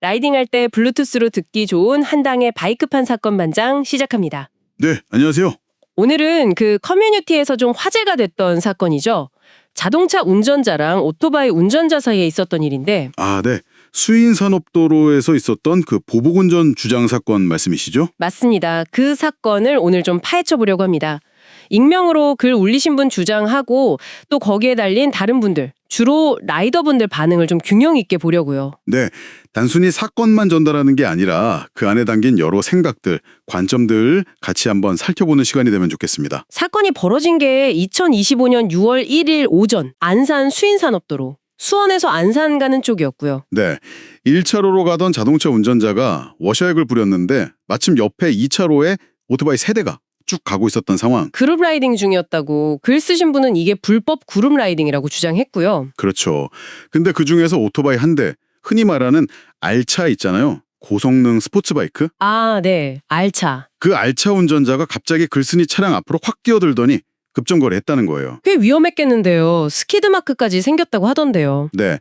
라이딩할 때 블루투스로 듣기 좋은 한당의 바이크판 사건 만장 시작합니다. 네, 안녕하세요. 오늘은 그 커뮤니티에서 좀 화제가 됐던 사건이죠. 자동차 운전자랑 오토바이 운전자 사이에 있었던 일인데 아, 네. 수인산업도로에서 있었던 그 보복운전 주장 사건 말씀이시죠? 맞습니다. 그 사건을 오늘 좀 파헤쳐 보려고 합니다. 익명으로 글 올리신 분 주장하고 또 거기에 달린 다른 분들, 주로 라이더분들 반응을 좀 균형 있게 보려고요. 네. 단순히 사건만 전달하는 게 아니라 그 안에 담긴 여러 생각들, 관점들 같이 한번 살펴보는 시간이 되면 좋겠습니다. 사건이 벌어진 게 2025년 6월 1일 오전 안산 수인산업도로 수원에서 안산 가는 쪽이었고요. 네. 1차로로 가던 자동차 운전자가 워셔액을 부렸는데 마침 옆에 2차로에 오토바이 세대가 쭉 가고 있었던 상황. 그룹 라이딩 중이었다고 글 쓰신 분은 이게 불법 그룹 라이딩이라고 주장했고요. 그렇죠. 근데 그 중에서 오토바이 한 대, 흔히 말하는 알차 있잖아요. 고성능 스포츠 바이크. 아, 네. 알차. 그 알차 운전자가 갑자기 글쓴이 차량 앞으로 확 뛰어들더니 급정거를 거예요. 꽤 위험했겠는데요. 스키드 마크까지 생겼다고 하던데요. 네.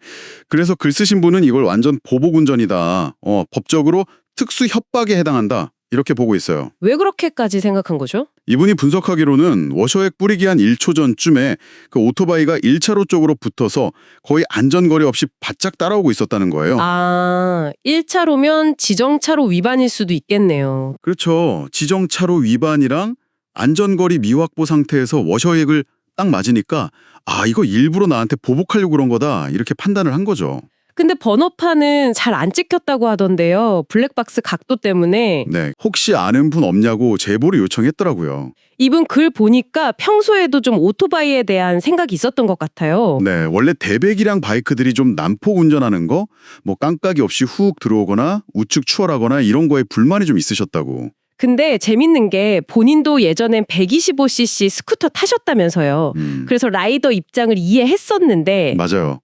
그래서 글 쓰신 분은 이걸 완전 보복 운전이다. 어, 법적으로 특수 협박에 해당한다. 이렇게 보고 있어요. 왜 그렇게까지 생각한 거죠? 이분이 분석하기로는 워셔액 뿌리기 한 1초 전쯤에 그 오토바이가 1차로 쪽으로 붙어서 거의 안전거리 없이 바짝 따라오고 있었다는 거예요. 아, 1차로면 지정차로 위반일 수도 있겠네요. 그렇죠. 지정차로 위반이랑 안전거리 미확보 상태에서 워셔액을 딱 맞으니까 아 이거 일부러 나한테 보복하려고 그런 거다 이렇게 판단을 한 거죠. 근데 번호판은 잘 안 찍혔다고 하던데요. 블랙박스 각도 때문에. 네, 혹시 아는 분 없냐고 제보를 요청했더라고요. 이분 글 보니까 평소에도 좀 오토바이에 대한 생각이 있었던 것 같아요. 네, 원래 대배기량 바이크들이 좀 난폭 운전하는 거, 뭐 깜빡이 없이 훅 들어오거나 우측 추월하거나 이런 거에 불만이 좀 있으셨다고. 근데 재밌는 게 본인도 예전엔 125cc 스쿠터 타셨다면서요. 음, 그래서 라이더 입장을 이해했었는데 맞아요.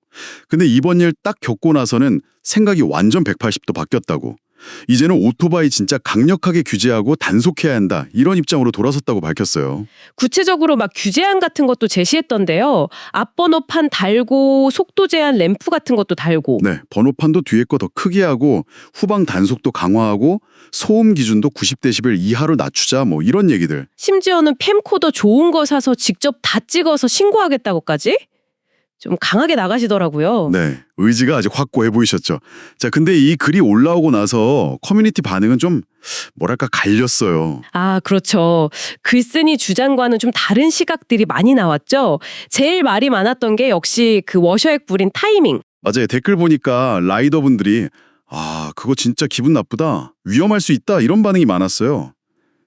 근데 이번 일 딱 겪고 나서는 생각이 완전 180도 바뀌었다고. 이제는 오토바이 진짜 강력하게 규제하고 단속해야 한다. 이런 입장으로 돌아섰다고 밝혔어요. 구체적으로 막 규제안 같은 것도 제시했던데요. 앞번호판 달고 속도 제한 램프 같은 것도 달고 네, 번호판도 뒤에 거 더 크게 하고 후방 단속도 강화하고 소음 기준도 90데시벨 이하로 낮추자 뭐 이런 얘기들. 심지어는 캠코더 좋은 거 사서 직접 다 찍어서 신고하겠다고까지? 좀 강하게 나가시더라고요. 네, 의지가 아직 확고해 보이셨죠. 자, 근데 이 글이 올라오고 나서 커뮤니티 반응은 좀 뭐랄까 갈렸어요. 아, 그렇죠. 글쓴이 주장과는 좀 다른 시각들이 많이 나왔죠. 제일 말이 많았던 게 역시 그 워셔액 뿌린 타이밍. 맞아요. 댓글 보니까 라이더분들이 아, 그거 진짜 기분 나쁘다. 위험할 수 있다. 이런 반응이 많았어요.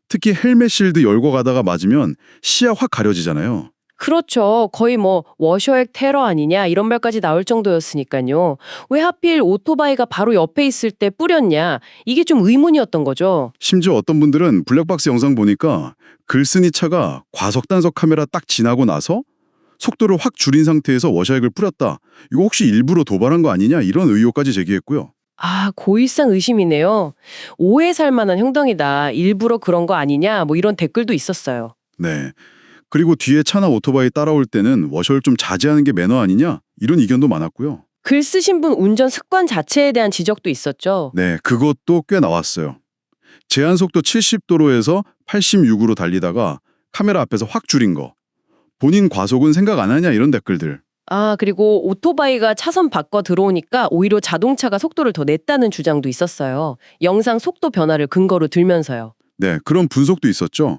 특히 헬멧 실드 열고 가다가 맞으면 시야 확 가려지잖아요. 그렇죠. 거의 뭐 워셔액 테러 아니냐 이런 말까지 나올 정도였으니까요. 왜 하필 오토바이가 바로 옆에 있을 때 뿌렸냐 이게 좀 의문이었던 거죠. 심지어 어떤 분들은 블랙박스 영상 보니까 글쓴이 차가 과속 단속 카메라 딱 지나고 나서 속도를 확 줄인 상태에서 워셔액을 뿌렸다. 이거 혹시 일부러 도발한 거 아니냐 이런 의혹까지 제기했고요. 아 고일상 의심이네요. 오해 살 만한 행동이다. 일부러 그런 거 아니냐 뭐 이런 댓글도 있었어요. 네. 그리고 뒤에 차나 오토바이 따라올 때는 워셔를 좀 자제하는 게 매너 아니냐 이런 의견도 많았고요. 글 쓰신 분 운전 습관 자체에 대한 지적도 있었죠. 네, 그것도 꽤 나왔어요. 제한 속도 70도로에서 86으로 달리다가 카메라 앞에서 확 줄인 거. 본인 과속은 생각 안 하냐 이런 댓글들. 아, 그리고 오토바이가 차선 바꿔 들어오니까 오히려 자동차가 속도를 더 냈다는 주장도 있었어요. 영상 속도 변화를 근거로 들면서요. 네, 그런 분석도 있었죠.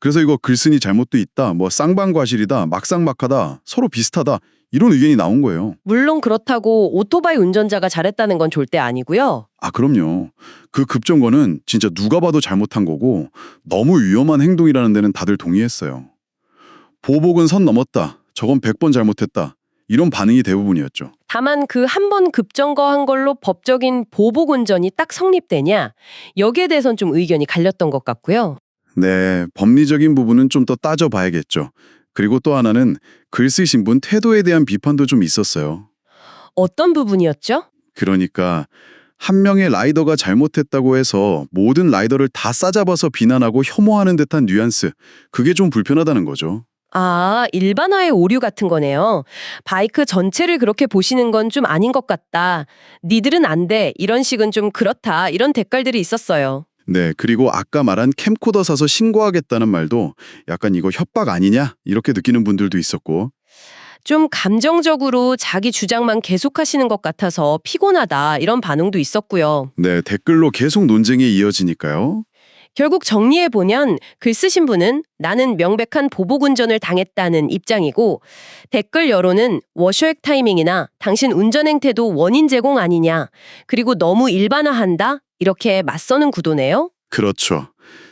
그래서 이거 글쓴이 잘못도 있다, 뭐 쌍방과실이다, 막상막하다, 서로 비슷하다 이런 의견이 나온 거예요. 물론 그렇다고 오토바이 운전자가 잘했다는 건 절대 아니고요. 아, 그럼요. 그 급정거는 진짜 누가 봐도 잘못한 거고 너무 위험한 행동이라는 데는 다들 동의했어요. 보복은 선 넘었다. 저건 100번 잘못했다. 이런 반응이 대부분이었죠. 다만 그 한 번 급정거한 걸로 법적인 보복 운전이 딱 성립되냐 여기에 대해선 좀 의견이 갈렸던 것 같고요. 네, 법리적인 부분은 좀 더 따져봐야겠죠. 그리고 또 하나는 글 쓰신 분 태도에 대한 비판도 좀 있었어요. 어떤 부분이었죠? 그러니까 한 명의 라이더가 잘못했다고 해서 모든 라이더를 다 싸잡아서 비난하고 혐오하는 듯한 뉘앙스, 그게 좀 불편하다는 거죠. 아, 일반화의 오류 같은 거네요. 바이크 전체를 그렇게 보시는 건 좀 아닌 것 같다. 니들은 안 돼. 이런 식은 좀 그렇다. 이런 댓글들이 있었어요. 네, 그리고 아까 말한 캠코더 사서 신고하겠다는 말도 약간 이거 협박 아니냐? 이렇게 느끼는 분들도 있었고. 좀 감정적으로 자기 주장만 계속하시는 것 같아서 피곤하다. 이런 반응도 있었고요. 네, 댓글로 계속 논쟁이 이어지니까요. 결국 정리해보면 글 쓰신 분은 나는 명백한 보복 운전을 당했다는 입장이고 댓글 여론은 워셔액 타이밍이나 당신 운전 행태도 원인 제공 아니냐 그리고 너무 일반화한다 이렇게 맞서는 구도네요. 그렇죠.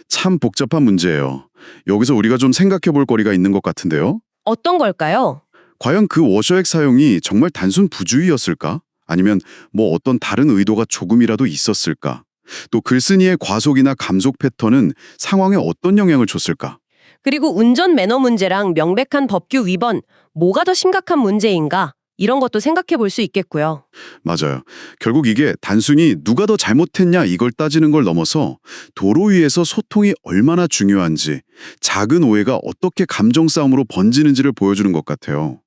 참 복잡한 문제예요. 여기서 우리가 좀 생각해 볼 거리가 있는 것 같은데요. 어떤 걸까요? 과연 그 워셔액 사용이 정말 단순 부주의였을까? 아니면 뭐 어떤 다른 의도가 조금이라도 있었을까? 또 글쓴이의 과속이나 감속 패턴은 상황에 어떤 영향을 줬을까? 그리고 운전 매너 문제랑 명백한 법규 위반 뭐가 더 심각한 문제인가 이런 것도 생각해 볼 수 있겠고요. 맞아요. 결국 이게 단순히 누가 더 잘못했냐 이걸 따지는 걸 넘어서 도로 위에서 소통이 얼마나 중요한지, 작은 오해가 어떻게 감정 싸움으로 번지는지를 보여주는 것 같아요.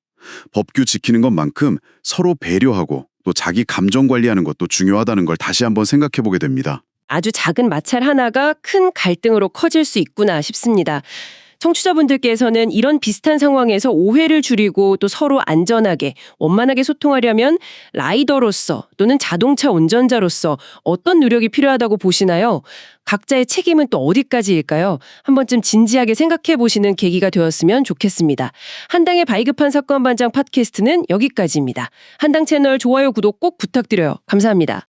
법규 지키는 것만큼 서로 배려하고 또 자기 감정 관리하는 것도 중요하다는 걸 다시 한번 생각해 보게 됩니다. 아주 작은 마찰 하나가 큰 갈등으로 커질 수 있구나 싶습니다. 청취자분들께서는 이런 비슷한 상황에서 오해를 줄이고 또 서로 안전하게 원만하게 소통하려면 라이더로서 또는 자동차 운전자로서 어떤 노력이 필요하다고 보시나요? 각자의 책임은 또 어디까지일까요? 한 번쯤 진지하게 생각해 보시는 계기가 되었으면 좋겠습니다. 한당의 발급한 사건 반장 팟캐스트는 여기까지입니다. 한당 채널 좋아요 구독 꼭 부탁드려요. 감사합니다.